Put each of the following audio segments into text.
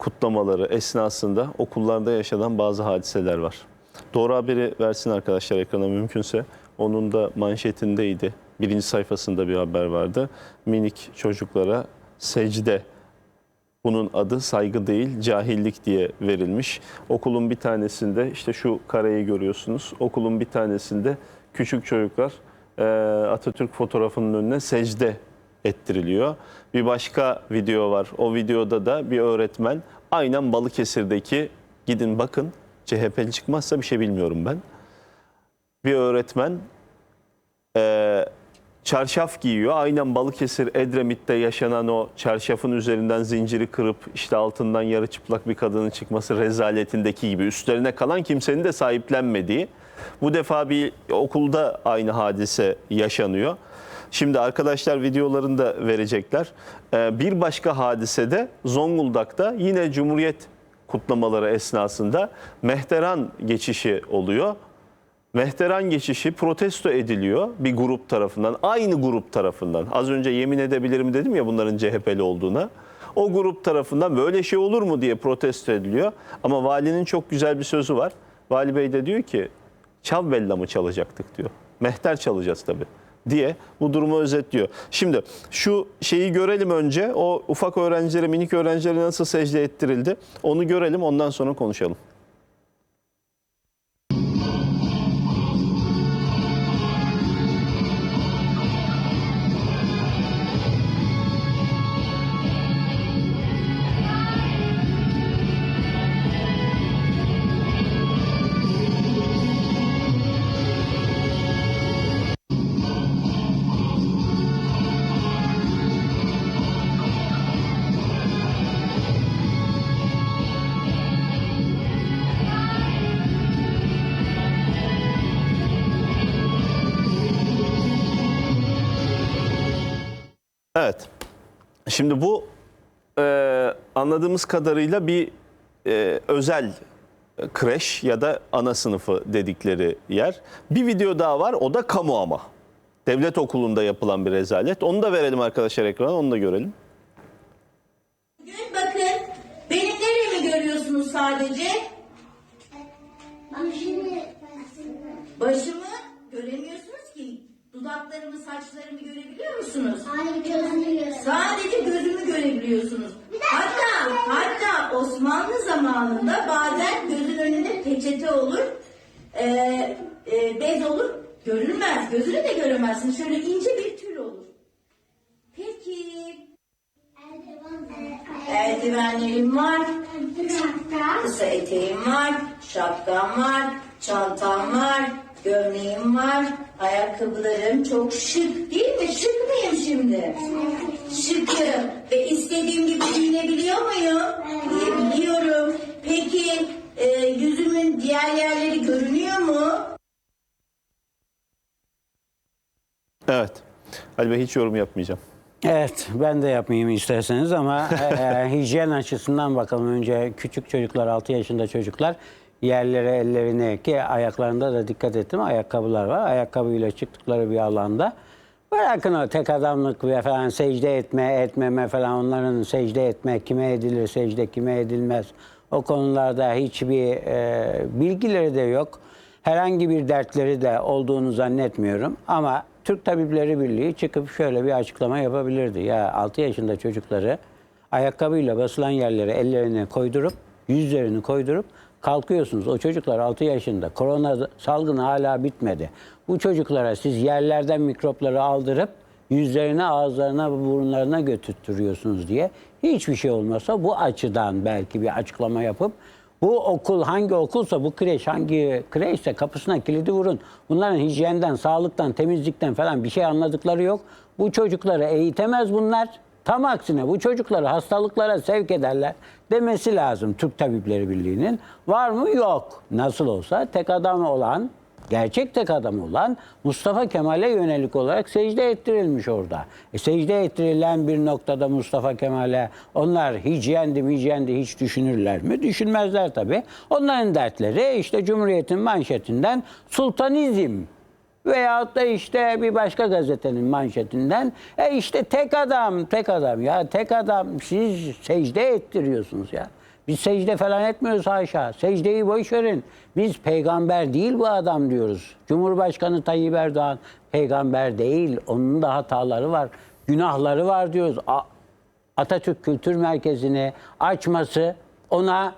kutlamaları esnasında okullarda yaşanan bazı hadiseler var. Doğru haberi versin arkadaşlar ekrana mümkünse. Onun da manşetindeydi. Birinci sayfasında bir haber vardı. Minik çocuklara secde bunun adı saygı değil, cahillik diye verilmiş. Okulun bir tanesinde işte şu kareyi görüyorsunuz. Okulun bir tanesinde küçük çocuklar Atatürk fotoğrafının önüne secde ettiriliyor. Bir başka video var. O videoda da bir öğretmen aynen Balıkesir'deki gidin bakın CHP'li çıkmazsa bir şey bilmiyorum ben. Bir öğretmen e, çarşaf giyiyor. Aynen Balıkesir Edremit'te yaşanan o çarşafın üzerinden zinciri kırıp işte altından yarı çıplak bir kadının çıkması rezaletindeki gibi üstlerine kalan kimsenin de sahiplenmediği. Bu defa bir okulda aynı hadise yaşanıyor. Şimdi arkadaşlar videolarını da verecekler. Ee, Bir başka hadisede Zonguldak'ta yine Cumhuriyet kutlamaları esnasında Mehteran geçişi oluyor. Mehteran geçişi protesto ediliyor bir grup tarafından, aynı grup tarafından. Az önce yemin edebilirim dedim ya bunların CHP'li olduğuna. O grup tarafından böyle şey olur mu diye protesto ediliyor. Ama valinin çok güzel bir sözü var. Vali Bey de diyor ki çav bella mı çalacaktık diyor. Mehter çalacağız tabii diye bu durumu özetliyor. Şimdi şu şeyi görelim önce. O ufak öğrencilere, minik öğrencilere nasıl secde ettirildi? Onu görelim ondan sonra konuşalım. Evet. Şimdi bu e, anladığımız kadarıyla bir e, özel kreş ya da ana sınıfı dedikleri yer. Bir video daha var o da kamu ama. Devlet okulunda yapılan bir rezalet. Onu da verelim arkadaşlar ekrana onu da görelim. Bugün bakın benim neremi görüyorsunuz sadece? Başımı göremiyorsunuz ki. Dudaklarımı, saçlarımı görebiliyor musunuz? Hayır görüyorum. Sadece gözümü görebiliyorsunuz. Hatta hatta Osmanlı zamanında bazen gözün önünde peçete olur, e, e, bez olur, görünmez. Gözünü de göremezsiniz. Şöyle ince bir tül olur. Peki eldivenlerim var, kısa eteğim var, şapkam var, çantam var, gömleğim var, ayakkabılarım çok şık değil mi? Şık mıyım şimdi? Şıkım ve istediğim gibi giyinebiliyor muyum? Giyebiliyorum. Peki e, yüzümün diğer yerleri görünüyor mu? Evet. Ali Bey hiç yorum yapmayacağım. Evet, ben de yapmayayım isterseniz ama e, hijyen açısından bakalım. Önce küçük çocuklar, 6 yaşında çocuklar yerlere ellerini ki ayaklarında da dikkat ettim ayakkabılar var. Ayakkabıyla çıktıkları bir alanda. Bırakın o tek adamlık ve falan secde etme, etmeme falan onların secde etme, kime edilir secde, kime edilmez. O konularda hiçbir e, bilgileri de yok. Herhangi bir dertleri de olduğunu zannetmiyorum. Ama Türk Tabipleri Birliği çıkıp şöyle bir açıklama yapabilirdi. Ya 6 yaşında çocukları ayakkabıyla basılan yerlere ellerini koydurup, yüzlerini koydurup kalkıyorsunuz. O çocuklar 6 yaşında. Korona salgını hala bitmedi. Bu çocuklara siz yerlerden mikropları aldırıp yüzlerine, ağızlarına, burunlarına götürtüyorsunuz diye hiçbir şey olmasa bu açıdan belki bir açıklama yapıp bu okul hangi okulsa bu kreş hangi kreşse kapısına kilidi vurun. Bunların hijyenden, sağlıktan, temizlikten falan bir şey anladıkları yok. Bu çocukları eğitemez bunlar. Tam aksine bu çocukları hastalıklara sevk ederler demesi lazım Türk Tabipleri Birliği'nin. Var mı? Yok. Nasıl olsa tek adam olan gerçek tek adam olan Mustafa Kemal'e yönelik olarak secde ettirilmiş orada. E, secde ettirilen bir noktada Mustafa Kemal'e onlar hijyendi hijyendi hiç düşünürler mi? Düşünmezler tabii. Onların dertleri işte Cumhuriyet'in manşetinden sultanizm Veyahut da işte bir başka gazetenin manşetinden e işte tek adam, tek adam ya tek adam siz secde ettiriyorsunuz ya. Biz secde falan etmiyoruz haşa. Secdeyi boş verin. Biz peygamber değil bu adam diyoruz. Cumhurbaşkanı Tayyip Erdoğan peygamber değil. Onun da hataları var. Günahları var diyoruz. A- Atatürk Kültür Merkezi'ni açması ona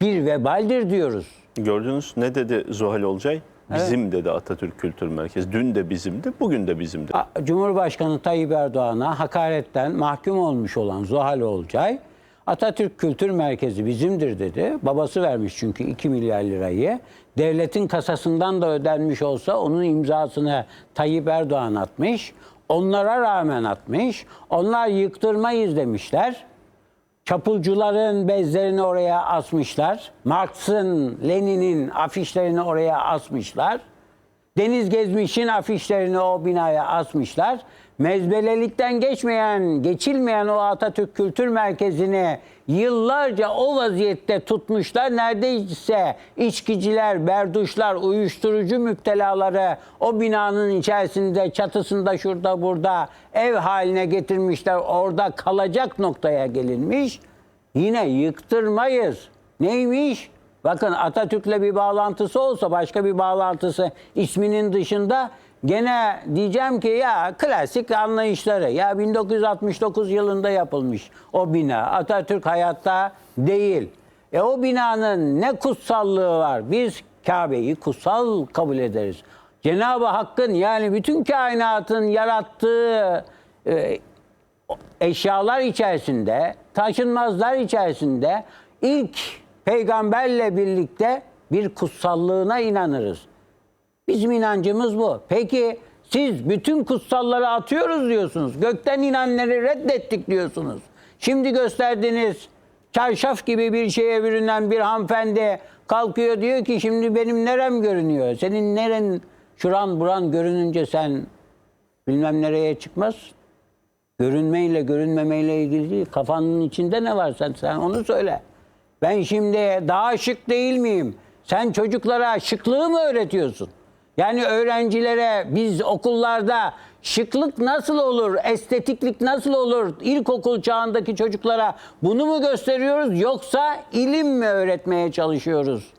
bir vebaldir diyoruz. Gördünüz ne dedi Zuhal Olcay? Bizim dedi Atatürk Kültür Merkezi. Dün de bizimdi, bugün de bizimdi. Cumhurbaşkanı Tayyip Erdoğan'a hakaretten mahkum olmuş olan Zuhal Olcay, Atatürk Kültür Merkezi bizimdir dedi. Babası vermiş çünkü 2 milyar lirayı. Devletin kasasından da ödenmiş olsa onun imzasını Tayyip Erdoğan atmış. Onlara rağmen atmış. Onlar yıktırmayız demişler. Çapulcuların bezlerini oraya asmışlar. Marx'ın, Lenin'in afişlerini oraya asmışlar. Deniz Gezmiş'in afişlerini o binaya asmışlar. Mezbelelikten geçmeyen, geçilmeyen o Atatürk Kültür Merkezi'ni yıllarca o vaziyette tutmuşlar. Neredeyse içkiciler, berduşlar, uyuşturucu müptelaları o binanın içerisinde, çatısında, şurada, burada ev haline getirmişler. Orada kalacak noktaya gelinmiş. Yine yıktırmayız. Neymiş? Bakın Atatürk'le bir bağlantısı olsa başka bir bağlantısı isminin dışında gene diyeceğim ki ya klasik anlayışları ya 1969 yılında yapılmış o bina Atatürk hayatta değil. E o binanın ne kutsallığı var? Biz Kabe'yi kutsal kabul ederiz. Cenab-ı Hakk'ın yani bütün kainatın yarattığı e, eşyalar içerisinde, taşınmazlar içerisinde ilk peygamberle birlikte bir kutsallığına inanırız. Bizim inancımız bu. Peki siz bütün kutsalları atıyoruz diyorsunuz. Gökten inenleri reddettik diyorsunuz. Şimdi gösterdiğiniz çarşaf gibi bir şeye bürünen bir hanımefendi kalkıyor diyor ki şimdi benim nerem görünüyor. Senin neren şuran buran görününce sen bilmem nereye çıkmaz. Görünmeyle görünmemeyle ilgili değil. Kafanın içinde ne var sen, sen onu söyle. Ben şimdi daha şık değil miyim? Sen çocuklara şıklığı mı öğretiyorsun? Yani öğrencilere biz okullarda şıklık nasıl olur, estetiklik nasıl olur? İlkokul çağındaki çocuklara bunu mu gösteriyoruz yoksa ilim mi öğretmeye çalışıyoruz?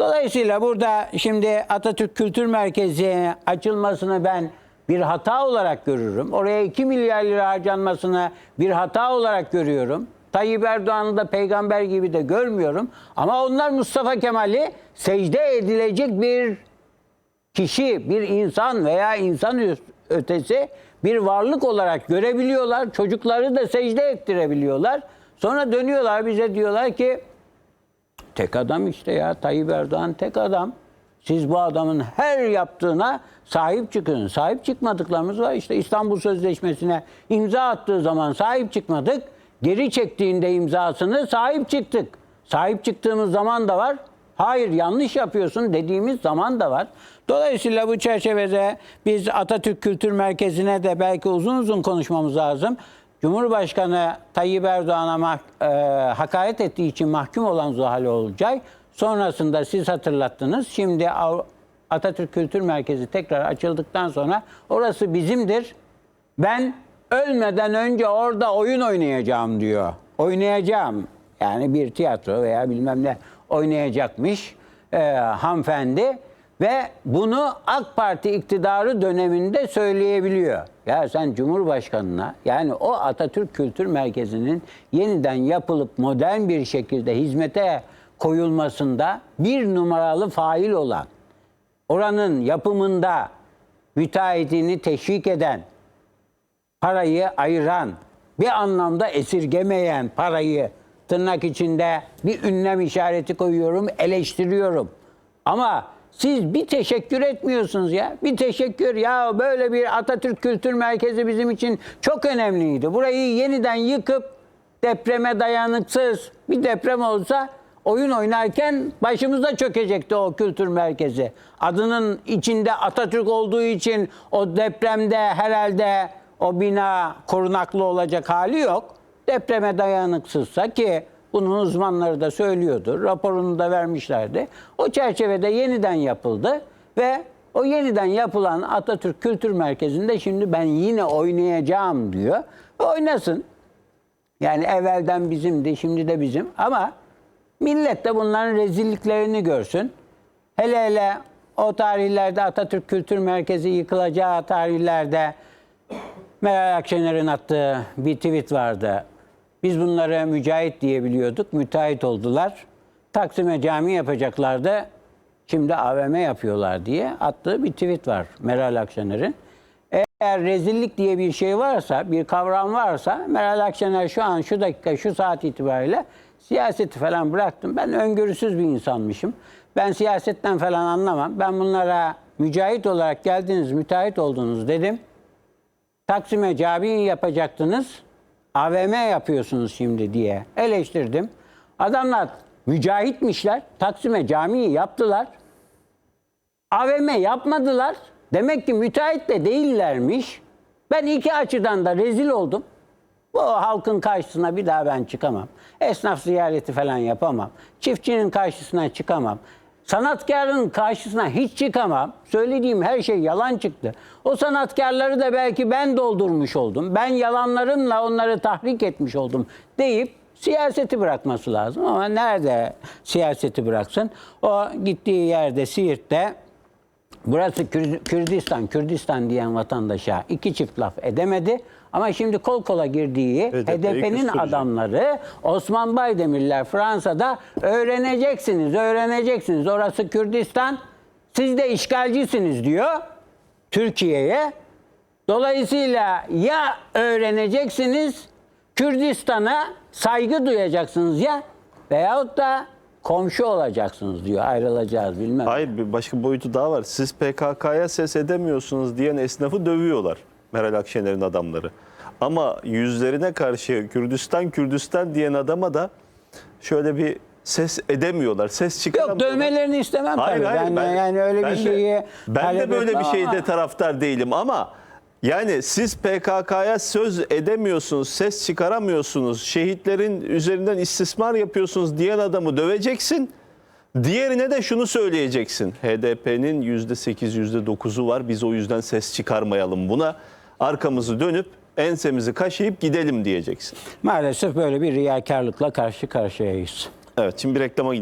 Dolayısıyla burada şimdi Atatürk Kültür Merkezi açılmasını ben bir hata olarak görürüm. Oraya 2 milyar lira harcanmasını bir hata olarak görüyorum. Tayyip Erdoğan'ı da peygamber gibi de görmüyorum. Ama onlar Mustafa Kemal'i secde edilecek bir kişi, bir insan veya insan ötesi bir varlık olarak görebiliyorlar. Çocukları da secde ettirebiliyorlar. Sonra dönüyorlar bize diyorlar ki Tek adam işte ya Tayyip Erdoğan tek adam. Siz bu adamın her yaptığına sahip çıkın. Sahip çıkmadıklarımız var. İşte İstanbul Sözleşmesi'ne imza attığı zaman sahip çıkmadık. Geri çektiğinde imzasını sahip çıktık. Sahip çıktığımız zaman da var. Hayır yanlış yapıyorsun dediğimiz zaman da var. Dolayısıyla bu çerçevede biz Atatürk Kültür Merkezi'ne de belki uzun uzun konuşmamız lazım. Cumhurbaşkanı Tayyip Erdoğan'a e, hakaret ettiği için mahkum olan Zuhal Olcay sonrasında siz hatırlattınız. Şimdi Av- Atatürk Kültür Merkezi tekrar açıldıktan sonra orası bizimdir. Ben ölmeden önce orada oyun oynayacağım diyor. Oynayacağım. Yani bir tiyatro veya bilmem ne oynayacakmış e, hanımefendi. Ve bunu AK Parti iktidarı döneminde söyleyebiliyor. Ya sen Cumhurbaşkanına yani o Atatürk Kültür Merkezi'nin yeniden yapılıp modern bir şekilde hizmete koyulmasında bir numaralı fail olan, oranın yapımında müteahhitini teşvik eden, parayı ayıran, bir anlamda esirgemeyen parayı tırnak içinde bir ünlem işareti koyuyorum, eleştiriyorum. Ama siz bir teşekkür etmiyorsunuz ya. Bir teşekkür ya böyle bir Atatürk Kültür Merkezi bizim için çok önemliydi. Burayı yeniden yıkıp depreme dayanıksız bir deprem olsa oyun oynarken başımıza çökecekti o kültür merkezi. Adının içinde Atatürk olduğu için o depremde herhalde o bina korunaklı olacak hali yok. Depreme dayanıksızsa ki bunun uzmanları da söylüyordur. Raporunu da vermişlerdi. O çerçevede yeniden yapıldı ve o yeniden yapılan Atatürk Kültür Merkezi'nde şimdi ben yine oynayacağım diyor. Oynasın. Yani evvelden bizimdi, şimdi de bizim. Ama millet de bunların rezilliklerini görsün. Hele hele o tarihlerde Atatürk Kültür Merkezi yıkılacağı tarihlerde Meral Akşener'in attığı bir tweet vardı. Biz bunları mücahit diye biliyorduk. Müteahhit oldular. Taksim'e cami yapacaklardı. Şimdi AVM yapıyorlar diye attığı bir tweet var Meral Akşener'in. Eğer rezillik diye bir şey varsa, bir kavram varsa Meral Akşener şu an, şu dakika, şu saat itibariyle siyaseti falan bıraktım. Ben öngörüsüz bir insanmışım. Ben siyasetten falan anlamam. Ben bunlara mücahit olarak geldiniz, müteahhit oldunuz dedim. Taksim'e cami yapacaktınız. AVM yapıyorsunuz şimdi diye eleştirdim. Adamlar mücahitmişler. Taksim'e camiyi yaptılar. AVM yapmadılar. Demek ki müteahhit de değillermiş. Ben iki açıdan da rezil oldum. Bu halkın karşısına bir daha ben çıkamam. Esnaf ziyareti falan yapamam. Çiftçinin karşısına çıkamam. Sanatkarın karşısına hiç çıkamam. Söylediğim her şey yalan çıktı. O sanatkarları da belki ben doldurmuş oldum. Ben yalanlarımla onları tahrik etmiş oldum deyip siyaseti bırakması lazım. Ama nerede siyaseti bıraksın? O gittiği yerde Siirt'te Burası Kür- Kürdistan, Kürdistan diyen vatandaşa iki çift laf edemedi. Ama şimdi kol kola girdiği HDP'nin adamları Osman Baydemirler Fransa'da öğreneceksiniz, öğreneceksiniz. Orası Kürdistan, siz de işgalcisiniz diyor Türkiye'ye. Dolayısıyla ya öğreneceksiniz, Kürdistan'a saygı duyacaksınız ya veyahut da komşu olacaksınız diyor. Ayrılacağız bilmem. Hayır bir başka boyutu daha var. Siz PKK'ya ses edemiyorsunuz diyen esnafı dövüyorlar Meral Akşener'in adamları. Ama yüzlerine karşı Kürdistan Kürdistan diyen adama da şöyle bir ses edemiyorlar. Ses Yok çıkaramıyorlar. dövmelerini istemem Hayır tabii. hayır. ben, yani öyle ben bir de- şeyi ben de böyle etmem bir şeyde ama- taraftar değilim ama yani siz PKK'ya söz edemiyorsunuz, ses çıkaramıyorsunuz, şehitlerin üzerinden istismar yapıyorsunuz diyen adamı döveceksin. Diğerine de şunu söyleyeceksin. HDP'nin %8, %9'u var. Biz o yüzden ses çıkarmayalım buna. Arkamızı dönüp ensemizi kaşıyıp gidelim diyeceksin. Maalesef böyle bir riyakarlıkla karşı karşıyayız. Evet şimdi bir reklama gidelim.